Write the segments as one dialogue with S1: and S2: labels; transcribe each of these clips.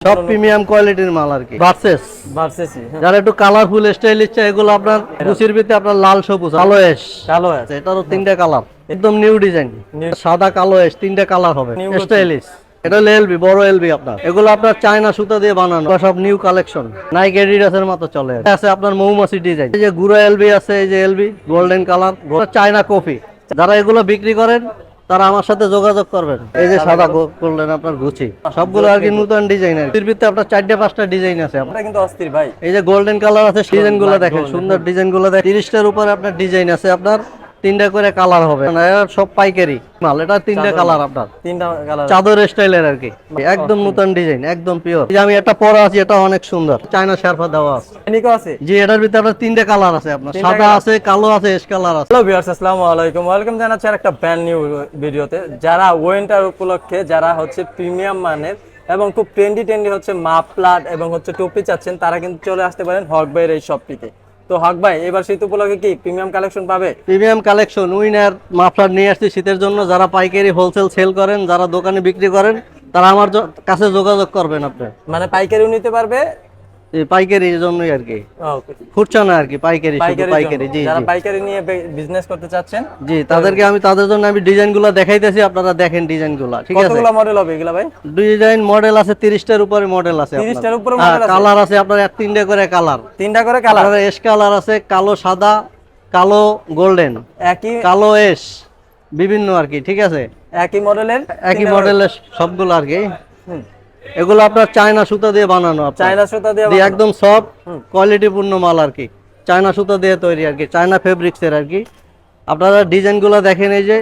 S1: সব প্রিমিয়াম কোয়ালিটির মাল আর কি। ভার্সেস
S2: ভার্সেসি হ্যাঁ।
S1: যারা একটু কালারফুল স্টাইল ইচ্ছা এগুলো আপনার গুচির ভিতরে আপনার লাল সবুজ কালো এস
S2: কালো আছে
S1: এটারও তিনটা কালার একদম নিউ ডিজাইন সাদা কালো এস তিনটা কালার হবে। স্টাইলিশ এটা হলো এলবি বড় এলবি আপনার। এগুলো আপনার চায়না সুতা দিয়ে বানানো। সব নিউ কালেকশন নাইক এডিডাসের মতো চলে। আছে আপনার মৌমাছি ডিজাইন এই যে গুড়া এলবি আছে এই যে LB golden colour China coffee যারা এগুলো বিক্রি করেন তারা আমার সাথে যোগাযোগ করবেন। এই যে সাদা করলেন আপনার গুচি সবগুলো আর কি নতুন ডিজাইন আছে এর ভিতরে আপনার চারটে পাঁচটা ডিজাইন আছে আপনার
S2: কিন্তু অস্থির ভাই।
S1: এই যে গোল্ডেন কালার আছে ডিজাইনগুলো দেখেন সুন্দর ডিজাইনগুলো দেখেন। তিরিশটার উপরে আপনার ডিজাইন আছে আপনার তিনটা করে কালার হবে। সব পাইকারি। মাল এটা তিনটা কালার আপনার।
S2: তিনটা কালার।
S1: চাদর স্টাইলের আর কি। একদম নতুন ডিজাইন একদম পিওর আমি একটা পরা আছি এটা অনেক সুন্দর। চায়না শারফা দেওয়া আছে। জি এটার ভিতরে আপনার তিনটা কালার আছে আপনার। সাদা আছে কালো আছে এস কালার আছে।
S2: হ্যালো ভিউয়ার্স আসসালামু আলাইকুম। ওয়েলকাম জানাচ্ছি আর একটা ব্র্যান্ড নিউ ভিডিওতে যারা ওয়েন্টার উপলক্ষে যারা হচ্ছে প্রিমিয়াম মানের এবং খুব ট্রেন্ডি ট্রেন্ডি হচ্ছে মাফলার এবং হচ্ছে টুপি চাচ্ছেন তারা কিন্তু চলে আসতে পারেন হক ভাইয়ের এই শপটিতে তো হক ভাই এবার শীত উপলক্ষে কি প্রিমিয়াম কালেকশন পাবে?
S1: প্রিমিয়াম কালেকশন উইনার মাফলার নিয়ে আসছি শীতের জন্য। যারা পাইকারি হোলসেল সেল করেন যারা দোকানে বিক্রি করেন তারা আমার কাছে যোগাযোগ করবেন আপনি।
S2: মানে পাইকারিও নিতে পারবে
S1: পাইকারি জন্যই আর কি। ফুটছে না আর কি পাইকারি
S2: পাইকারি
S1: জি
S2: যারা পাইকারি নিয়ে বিজনেস করতে চাচ্ছেন
S1: জি তাদেরকে আমি তাদের জন্য আমি ডিজাইনগুলো দেখাইতেছি আপনারা দেখেন ডিজাইনগুলা ঠিক আছে?
S2: কতগুলো মডেল হবে এগুলা ভাই?
S1: ডিজাইন মডেল আছে তিরিশটার উপরে মডেল আছে
S2: 30 টার উপরে model আছে?
S1: কালার আছে আপনার তিনটে করে কালার
S2: তিনটা করে কালার
S1: আপনার এস কালার আছে কালো সাদা কালো গোল্ডেন
S2: একই
S1: কালো এস বিভিন্ন আর কি ঠিক আছে?
S2: একই মডেলের
S1: একই মডেলের সবগুলো আর কি। এগুলো আপনার চায়না সুতা দিয়ে বানানো।
S2: চায়না সুতা দিয়ে
S1: একদম সফট কোয়ালিটিপূর্ণ মাল আর কি। চায়না সুতা দিয়ে তৈরি আর কি চায়না ফেব্রিক্সের আর কি। আপনারা ডিজাইনগুলো দেখেন এই যে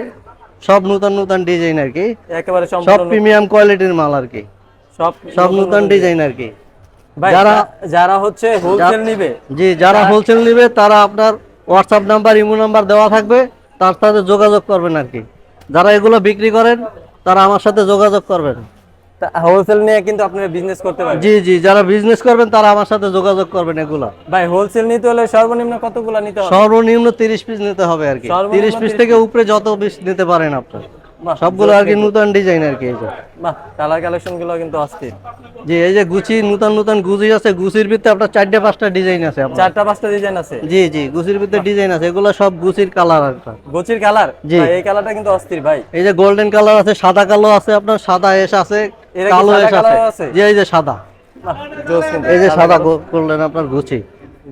S1: সব নতুন নতুন ডিজাইন আর কি।
S2: একেবারে
S1: সব প্রিমিয়াম কোয়ালিটির মাল আর কি।
S2: সব
S1: সব নতুন ডিজাইন আর কি। যারা-
S2: যারা হচ্ছে হোলসেল নেবে
S1: জি যারা হোলসেল নেবে তারা আপনার হোয়াটসঅ্যাপ নাম্বার ইমো নাম্বার দেওয়া থাকবে তার সাথে যোগাযোগ করবেন আর কি। যারা এগুলো বিক্রি করেন তারা আমার সাথে যোগাযোগ করবেন।
S2: হোলসেল নিয়ে কিন্তু আপনারা বিজনেস করতে পারবেন।
S1: জি জি যারা বিজনেস করবেন তারা আমার সাথে যোগাযোগ করবেন এগুলো।
S2: ভাই হোলসেল নিতে হলে সর্বনিম্ন কতগুলো নিতে হবে?
S1: সর্বনিম্ন তিরিশ পিস নিতে হবে আর কি।
S2: সর্বনিম্ন
S1: তিরিশ পিস থেকে উপরে যত পিস নিতে পারেন আপনার। সবগুলো আর কি নতুন ডিজাইন আর কি এই যে।
S2: বাহ কালার কালেকশনগুলো কিন্তু অস্থির।
S1: জি এই যে গুচি নতুন নতুন গুচি আছে গুচির ভিতরে আপনার চারটে পাঁচটা ডিজাইন আছে আপনার।
S2: চারটা পাঁচটা ডিজাইন আছে?
S1: জি জি গুচির ভিতরে ডিজাইন আছে। এগুলো সব গুচির কালার আর।
S2: গোচির কালার
S1: জি।
S2: এই কালারটা কিন্তু অস্থির ভাই।
S1: এই যে গোল্ডেন কালার আছে সাদা কালো আছে আপনার সাদা এস আছে কালো আছে? জি এই যে সাদা। এই যে সাদা গোল্ডেন আপনার গুচি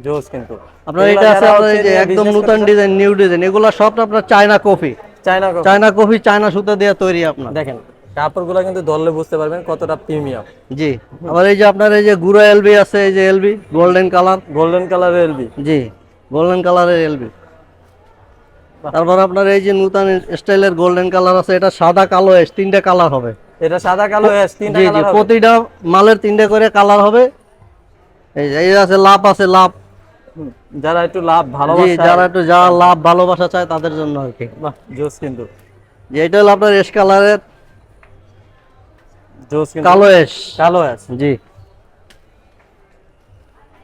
S2: জোস কিন্তু।
S1: আপনার এটা আছে আপনার এই যে একদম নতুন ডিজাইন নিউ ডিজাইন এগুলো সব আপনার চায়না কফি
S2: চায়না কো-
S1: চায়না কফি চায়না সুতা দিয়ে তৈরি আপনার।
S2: দেখেন কাপড়গুলো কিন্তু ধরলে বুঝতে পারবেন কতটা প্রিমিয়াম
S1: জি আবার এই যে আপনার এই যে গুঁড়ো এলবি আছে এই যে এলবি গোল্ডেন কালার
S2: গোল্ডেন কালারের এলবি
S1: জি গোল্ডেন কালারের এলবি তারপর আপনার এই যে নতুন স্টাইলের গোল্ডেন কালার আছে এটা সাদা কালো এস তিনটা কালার হবে।
S2: এটা সাদা কালো এস তিনটা কালার হবে।
S1: প্রতিটা মালের তিনটে করে কালার হবে। এই যে আছে লাভ আছে লাভ।
S2: যারা একটু লাভ ভালোবাসা
S1: যারা একটু যারা লাভ ভালোবাসা চায় তাদের জন্য আর কি।
S2: বাহ জোস কিন্তু।
S1: এটা হলো আপনার এস কালারের
S2: জোস কিন্তু।
S1: কালো এস
S2: কালো এস
S1: জি।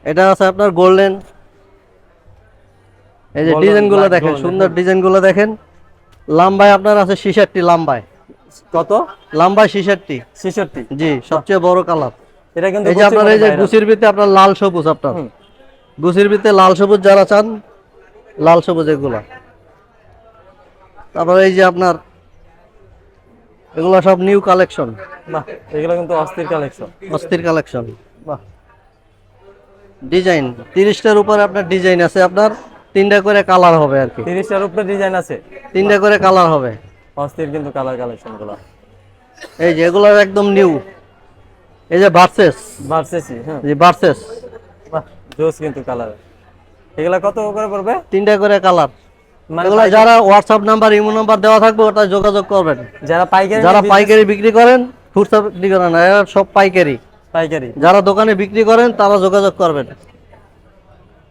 S1: এটা আছে আপনার গোল্ডেন এই যে
S2: Golden, ডিজাইনগুলো
S1: দেখেন সুন্দর ডিজাইনগুলো দেখেন। লাম্বায় আপনার আছে শিশারটি লাম্বায়।
S2: কত?
S1: লাম্বায় শিশারটি
S2: ছেষট্টি।
S1: জি সবচেয়ে বড় কালার।
S2: এটা কিন্তু
S1: এই যে আপনার এই যে গুছির ভিতরে আপনার লাল সবুজ আপনার। গুছির ভিতরে লাল সবুজ যারা চান লাল সবুজ এগুলা। তারপরে এই যে আপনার এগুলা সব নিউ কালেকশন
S2: বাহ এগুলো কিন্তু অস্থির কালেকশন
S1: অস্থির কালেকশন
S2: বাহ।
S1: ডিজাইন তিরিশটার উপরে আপনার ডিজাইন আছে আপনার তিনটা করে কালার হবে আর কি।
S2: তিরিশটার উপরে ডিজাইন আছে।
S1: তিনটা করে কালার হবে।
S2: অস্থির কিন্তু কালার কালেকশনগুলো।
S1: এই যে এগুলো একদম নিউ এই যে ভার্সেস
S2: ভার্সেসি হ্যাঁ।
S1: যে ভার্সেস
S2: জোস কিন্তু কালার এগুলা কত করে পড়বে?
S1: তিনটা করে কালার
S2: মানে
S1: এগুলো যারা হোয়াটসঅ্যাপ নাম্বার ইমো নাম্বার দেওয়া থাকবে ওটা যোগাযোগ করবেন।
S2: যারা পাইকারি
S1: যারা পাইকারি বিক্রি করেন খুচরা বিক্রি করেন সব পাইকারি।
S2: পাইকারি।
S1: যারা দোকানে বিক্রি করেন তারা যোগাযোগ করবেন।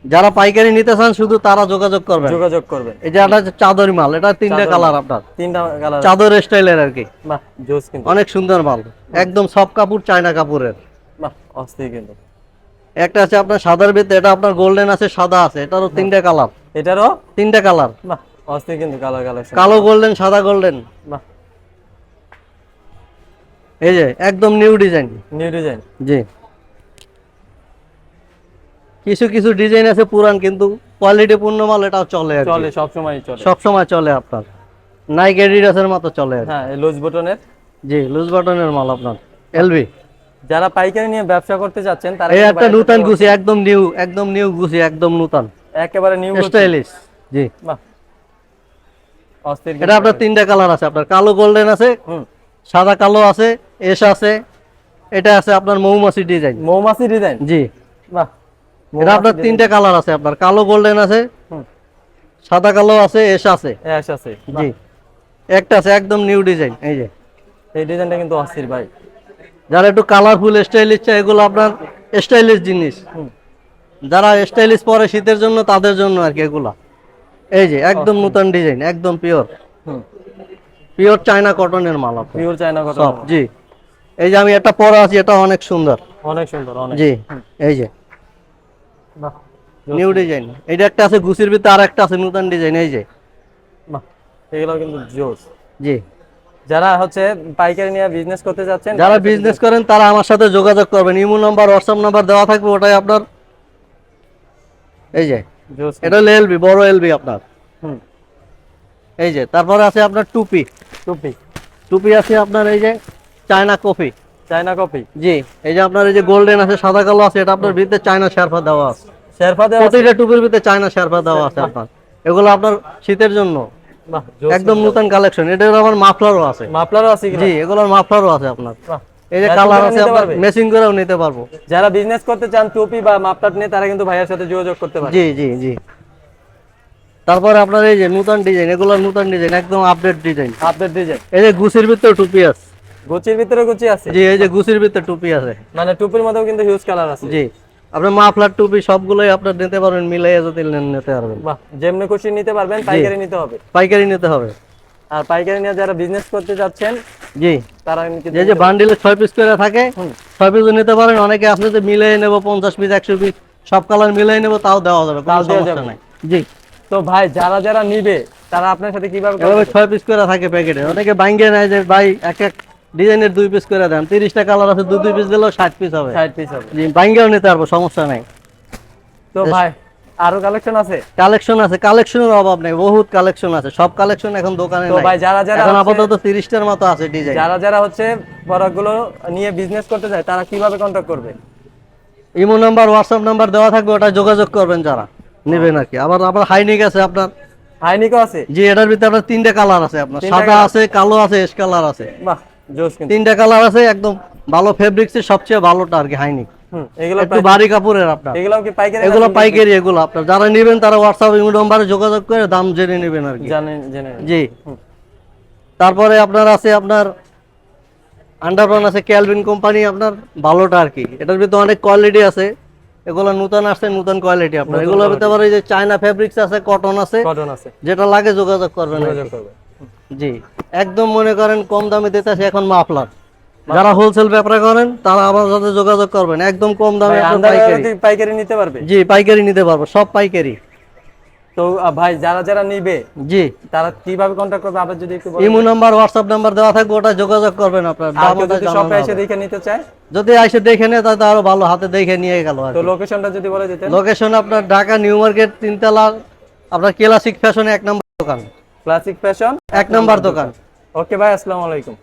S1: যারা পাইকারি নিতে চান শুধু তারা যোগাযোগ করবেন।
S2: যোগাযোগ করবেন।
S1: এই যে এটা চাদরি মাল এটা তিনটা কালার আপনার।
S2: তিনটা কালার।
S1: চাদর স্টাইলের আর কি।
S2: বাহ জোস কিন্তু।
S1: অনেক সুন্দর মাল। একদম সব কাপড় চায়না কাপড়ের।
S2: বাহ অস্থির কিন্তু।
S1: একটা আছে আপনার সাদার ভিতরে এটা আপনার গোল্ডেন আছে সাদা আছে এটারও তিনটা কালার।
S2: এটারও?
S1: তিনটা কালার।
S2: বাহ অস্থির কিন্তু কালার কালেকশন
S1: কালো গোল্ডেন সাদা গোল্ডেন
S2: বাহ।
S1: এই যে একদম নিউ ডিজাইন
S2: নিউ ডিজাইন
S1: জি। কিছু কিছু ডিজাইন আছে পুরান কিন্তু কোয়ালিটি পূর্ণ মাল এটাও চলে
S2: চলে সব সময় চলে।
S1: সব সময় চলে আপনার। নাইক এডিডাসের মতো চলে
S2: হ্যাঁ লুজ বটনের
S1: জি লুজ বাটনের মাল আপনার। এলবি
S2: যারা পাইকারি নিয়ে ব্যবসা করতে যাচ্ছেন তারা
S1: এই একটা নতুন গুছি একদম নিউ একদম নিউ গুছি একদম নতুন।
S2: একেবারে নিউ
S1: স্টাইলিশ জি।
S2: বাহ। অস্থির
S1: এটা আপনার তিনটা কালার আছে আপনার কালো গোল্ডেন আছে
S2: হুম।
S1: সাদা কালো আছে এস আছে এটা আছে আপনার মৌমাছি ডিজাইন
S2: মৌমাছি ডিজাইন
S1: জি।
S2: বাহ।
S1: এটা আপনার তিনটা কালার আছে আপনার। কালো গোল্ডেন আছে সাদা কালো আছে এস আছে।
S2: অ্যাশ আছে।
S1: জি। একটা আছে একদম নিউ ডিজাইন এই যে।
S2: এই ডিজাইনটা কিন্তু অস্থির ভাই।
S1: যারা একটু কালারফুল স্টাইলিশ চাই এগুলো আপনার স্টাইলিশ জিনিস। যারা স্টাইলিশ পরে শীতের জন্য তাদের জন্য আর কি এগুলা। এই যে একদম নতুন ডিজাইন একদম পিওর পিওর চায়না কটনের মাল
S2: পিওর চায়না
S1: সব জি। এই যে আমি এটা পরে আছি এটা অনেক সুন্দর।
S2: অনেক সুন্দর অনেক।
S1: জি। এই যে। নিউ ডিজাইন এইটা একটা আছে গুছির ভিতরে আর একটা আছে নতুন ডিজাইন এই যে।
S2: এগুলো কিন্তু জোস।
S1: জি।
S2: যারা হচ্ছে পাইকারি নিয়ে বিজনেস করতে যাচ্ছেন
S1: যারা বিজনেস করেন তারা আমার সাথে যোগাযোগ করবেন। ইমো নাম্বার হোয়াটসঅ্যাপ নাম্বার দেওয়া থাকবে ওটাই আপনার। এই যে। এটা হলো এলবি বড় এলবি আপনার।
S2: হুম।
S1: এই যে তারপরে আছে আপনার টুপি
S2: টুপি
S1: টুপি আছে আপনার এই যে চায়না কফি
S2: চায়না কপি?
S1: জি এই যে আপনার এই যে গোল্ডেন আছে সাদা কালো আছে এটা আপনার ভিতরে চায়না শেরফা দেওয়া আছে।
S2: শেরফা দেওয়া
S1: প্রতিটা টুপির ভিতরে চায়না শেরফা দেওয়া আছে আপনার। এগুলো আপনার শীতের জন্য। একদম নতুন কালেকশন এটার আমার মাফলারও আছে।
S2: মাফলারও আছে
S1: জি এগুলোর মাফলারও আছে আপনার। এই যে কালার আছে আপনার? মেসিং করেও নিতে পারব।
S2: যারা বিজনেস করতে চান টুপি বা মাপটাট নিয়ে তারা কিন্তু ভাইয়ের সাথে যোগাযোগ করতে পারে।
S1: জি জি জি। তারপরে আপনার এই যে নতুন ডিজাইন এগুলো নতুন ডিজাইন একদম আপডেট ডিজাইন
S2: আপডেট ডিজাইন
S1: এই যে গুছির ভিতরে টুপি আছে।
S2: গুচির ভিতরে গুচি আছে?
S1: জি এই যে গুছির ভিতরে টুপি আছে।
S2: মানে টুপির মধ্যেও কিন্তু হিউজ কালার আছে।
S1: জি আপনার মাফলার টুপি সবগুলোই আপনার নিতে পারবেন মিলাই যদি নিতে পারবেন।
S2: বাহ যেমনি খুশি নিতে পারবেন পাইকারি নিতে হবে।
S1: পাইকারি নিতে হবে।
S2: আর পাইকারি নিয়ে যারা বিজনেস করতে যাচ্ছেন
S1: জি।
S2: তারা কিন্তু
S1: যে যে বান্ডিলে ছয় পিস করে থাকে। ছয় পিস নিতে পারেন অনেকে আছে যে মিলাই নেব পঞ্চাশ পিস একশো পিস সব কালার মিলাই নেব তাও দেওয়া যাবে
S2: তাও দেওয়া
S1: জি।
S2: তো ভাই যারা যারা নিবে তারা আপনার সাথে কীভাবে
S1: ছয় পিস করে থাকে প্যাকেটে অনেকে বাইঙ্গে নেয় যে ভাই এক এক ডিজাইনের দুই পিস করে দেন। তিরিশটা কালার আছে দুই দুই পিস দিলেও ষাট পিস হবে।
S2: ষাট পিস হবে।
S1: জি বাইঙ্গেও নিতে পারব সমস্যা নাই।
S2: তো ভাই আরও কালেকশন আছে?
S1: কালেকশন আছে কালেকশনের অভাব নেই বহুত কালেকশন আছে। সব কালেকশন এখন দোকানে
S2: তো
S1: নাই।
S2: ভাই যারা যারা
S1: এখন আপাতত মতো আছে ডিজাইন
S2: যারা যারা হচ্ছে প্রোডাক্টগুলো নিয়ে বিজনেস করতে চায় তারা কীভাবে কন্ট্যাক্ট করবে?
S1: ইমো নাম্বার হোয়াটসঅ্যাপ নাম্বার দেওয়া থাকবে ওটা যোগাযোগ করবেন যারা। নেবেন আর কি। আবার আবার হাইনিক আছে আপনার।
S2: হাইনিকও আছে?
S1: জি এটার ভিতরে আপনার তিনটা কালার আছে আপনার। সাদা আছে কালো আছে এস কালার আছে।
S2: বাহ।
S1: তিনটা কালার আছে একদম ভালো ফেব্রিক্সের সবচেয়ে ভালোটা আর কি হাইনিক। একটু ভারী কাপড়ের আপনার।
S2: এগুলো কি পাইকারি
S1: এগুলো পাইকারি এগুলো আপনার। যারা নেবেন তারা হোয়াটসঅ্যাপ ইমো নাম্বারে যোগাযোগ করে দাম জেনে নেবেন আর কি।
S2: জানেন জেনে
S1: জি। তারপরে আপনার আছে আপনার আছে ক্যালভিন কোম্পানি আপনার ভালোটা আর কি। এটার ভিতরে অনেক কোয়ালিটি আছে। এগুলো নতুন আসছে নতুন কোয়ালিটি আপনার। ভিতরে যে চায়না ফেব্রিক্স আছে কটন আছে।
S2: কটন আছে।
S1: যেটা লাগে যোগাযোগ করবেন
S2: যোগাযোগ
S1: জি। একদম মনে করেন কম দামে দিতেছে এখন মাফলার। যারা হোলসেল ব্যবসা করেন তারা আমার সাথে যোগাযোগ করবেন। একদম কম দামে পাইকারি।
S2: নিতে পারবে?
S1: জি পাইকারি নিতে পারব সব পাইকারি।
S2: তো ভাই যারা যারা নিবে
S1: জি।
S2: তারা কীভাবে কন্ট্যাক্ট করবে? আবার যদি একটু
S1: ইমো নাম্বার হোয়াটসঅ্যাপ নাম্বার দেওয়া থাকবে ওটা যোগাযোগ করবেন আপনার। দাম
S2: যদি শপে এসে দেখে নিতে চায়?
S1: যদি এসে দেখে নেয় তাহলে আরও ভালো হাতে দেখে নিয়ে গেল
S2: তো লোকেশনটা যদি বলে দিতেন।
S1: লোকেশন আপনার ঢাকা নিউ মার্কেট তিনতলা আপনার ক্লাসিক ফ্যাশনে এক নম্বর দোকান।
S2: ক্লাসিক ফ্যাশন
S1: এক নাম্বার দোকান।
S2: ওকে ভাই আসসালামু আলাইকুম।